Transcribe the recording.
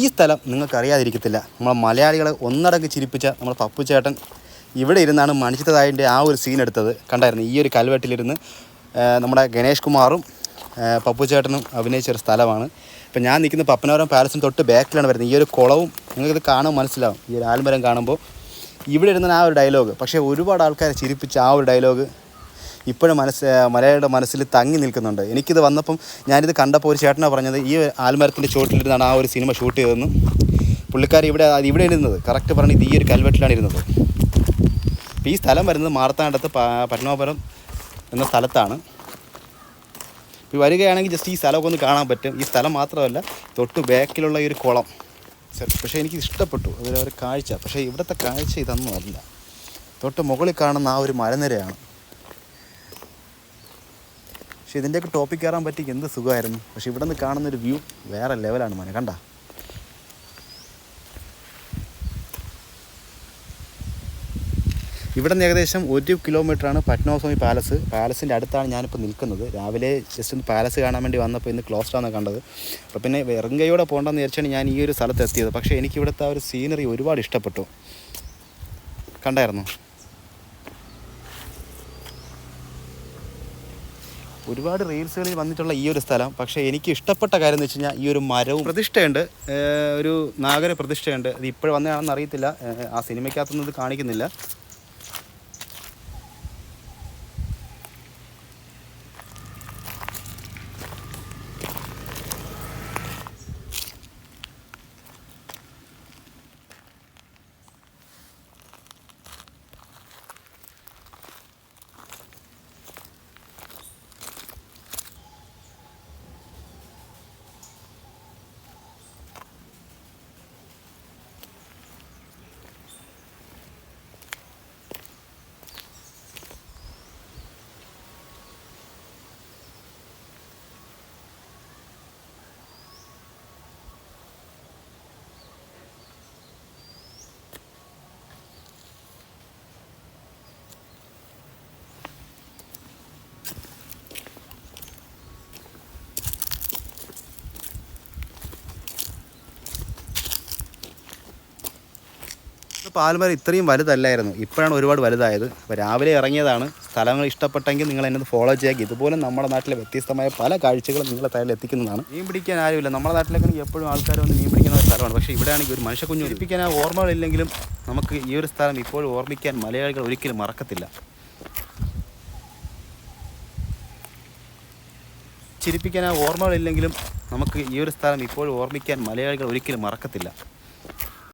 ഈ സ്ഥലം നിങ്ങൾക്ക് അറിയാതിരിക്കത്തില്ല നമ്മളെ മലയാളികളെ ഒന്നടങ്ക് ചിരിപ്പിച്ച നമ്മുടെ പപ്പു ചേട്ടൻ ഇവിടെ ഇരുന്നാണ് മണിച്ചിത്തതായതിന്റെ ആ ഒരു സീൻ എടുത്തത്. കണ്ടായിരുന്നു ഈ ഒരു കൽവെട്ടിലിരുന്ന് നമ്മുടെ ഗണേഷ് കുമാറും പപ്പുചേട്ടനും പപ്പു ചേട്ടനും അഭിനയിച്ച ഒരു സ്ഥലമാണ്. ഇപ്പം ഞാൻ നിൽക്കുന്ന പപ്പനോരം പാലസിന് തൊട്ട് ബാക്കിലാണ് വരുന്നത്. ഈ ഒരു കുളവും നിങ്ങൾക്കിത് കാണുമ്പോൾ മനസ്സിലാവും. ഈ ഒരു ആൽമരം കാണുമ്പോൾ ഇവിടെ ഇരുന്ന ആ ഒരു ഡയലോഗ് പക്ഷേ ഒരുപാട് ആൾക്കാരെ ചിരിപ്പിച്ച ആ ഒരു ഡയലോഗ് ഇപ്പോഴും മനസ്സ് മലയാളിയുടെ മനസ്സിൽ തങ്ങി നിൽക്കുന്നുണ്ട്. എനിക്കിത് വന്നപ്പം ഞാനിത് കണ്ടപ്പോൾ ഒരു ചേട്ടനാണ് പറഞ്ഞത് ഈ ആൽമരത്തിന്റെ ചോട്ടിലിരുന്നാണ് ആ ഒരു സിനിമ ഷൂട്ട് ചെയ്തതെന്ന്. പുള്ളിക്കാർ ഇവിടെ ഇവിടെ ഇരുന്നത്. കറക്റ്റ് പറഞ്ഞത് ഈ ഒരു കൽവെട്ടിലാണ് ഇരുന്നത്. ഈ സ്ഥലം വരുന്നത് മാർത്താണ്ടത്ത് പത്മനാഭപുരം എന്ന സ്ഥലത്താണ്. ഇപ്പോൾ വരികയാണെങ്കിൽ ജസ്റ്റ് ഈ സ്ഥലമൊക്കെ ഒന്ന് കാണാൻ പറ്റും. ഈ സ്ഥലം മാത്രമല്ല തൊട്ട് ബാക്കിലുള്ള ഈ ഒരു കുളം. പക്ഷേ എനിക്ക് ഇഷ്ടപ്പെട്ടു. അതിലൊരു കാഴ്ച. പക്ഷേ ഇവിടുത്തെ കാഴ്ച ഇതൊന്നും അല്ല. തൊട്ട് മുകളിൽ കാണുന്ന ആ ഒരു മലനിരയാണ്. പക്ഷെ ഇതിന്റെയൊക്കെ ടോപ്പിൽ കയറാൻ പറ്റി എന്ത് സുഖമായിരുന്നു? പക്ഷെ ഇവിടെ നിന്ന് കാണുന്നൊരു വ്യൂ വേറെ ലെവലാണ് മോനെ കണ്ട? ഇവിടെ നിന്ന് ഏകദേശം ഒരു കിലോമീറ്ററാണ് പത്മനാഭസ്വാമി പാലസ് പാലസിന്റെ അടുത്താണ് ഞാനിപ്പോൾ നിൽക്കുന്നത്. രാവിലെ ജസ്റ്റ് ഒന്ന് പാലസ് കാണാൻ വേണ്ടി വന്നപ്പോൾ ഇന്ന് ക്ലോസ്ഡ് ആണ് കണ്ടത്. അപ്പോൾ പിന്നെ വെറുങ്കയോടെ പോകണ്ടെന്ന് വിചാരിച്ചാണ് ഞാൻ ഈ ഒരു സ്ഥലത്ത് എത്തിയത്. പക്ഷേ എനിക്ക് ഇവിടുത്തെ ആ ഒരു സീനറി ഒരുപാട് ഇഷ്ടപ്പെട്ടു. കണ്ടായിരുന്നു? ഒരുപാട് റീൽസുകളിൽ വന്നിട്ടുള്ള ഈ ഒരു സ്ഥലം. പക്ഷേ എനിക്ക് ഇഷ്ടപ്പെട്ട കാര്യം എന്ന് വെച്ച് കഴിഞ്ഞാൽ ഈ ഒരു മരവും പ്രതിഷ്ഠയുണ്ട്. ഒരു നാഗര പ്രതിഷ്ഠയുണ്ട്. അത് ഇപ്പോഴും വന്നതാണെന്ന് അറിയത്തില്ല. ആ സിനിമയ്ക്കകത്തൊന്നും ഇത് കാണിക്കുന്നില്ല. പാൽമരം ഇത്രയും വലുതല്ലായിരുന്നു. ഇപ്പോഴാണ് ഒരുപാട് വലുതായത്. അപ്പോൾ രാവിലെ ഇറങ്ങിയതാണ്. സ്ഥലങ്ങൾ ഇഷ്ടപ്പെട്ടെങ്കിൽ നിങ്ങൾ എന്നത് ഫോളോ ചെയ്യുക. ഇതുപോലെ നമ്മുടെ നാട്ടിലെ വ്യത്യസ്തമായ പല കാഴ്ചകളും നിങ്ങളെ തലയിൽ എത്തിക്കുന്നതാണ്. മീൻ പിടിക്കാൻ ആരുമില്ല. നമ്മുടെ നാട്ടിലേക്കാണെങ്കിൽ എപ്പോഴും ആൾക്കാർ വന്ന് മീൻ പിടിക്കുന്ന ഒരു സ്ഥലമാണ്. പക്ഷേ ഇവിടെയാണെങ്കിൽ ഒരു മനുഷ്യ കുഞ്ഞു ഒരുപ്പിക്കാൻ ആ ഓർമ്മകളില്ലെങ്കിലും നമുക്ക് ഈ ഒരു സ്ഥലം ഇപ്പോഴും ഓർമ്മിക്കാൻ മലയാളികൾ ഒരിക്കലും മറക്കത്തില്ല. ചിരിപ്പിക്കാൻ ആ ഓർമ്മകളില്ലെങ്കിലും നമുക്ക് ഈ ഒരു സ്ഥലം ഇപ്പോഴും ഓർമ്മിക്കാൻ മലയാളികൾ ഒരിക്കലും മറക്കത്തില്ല.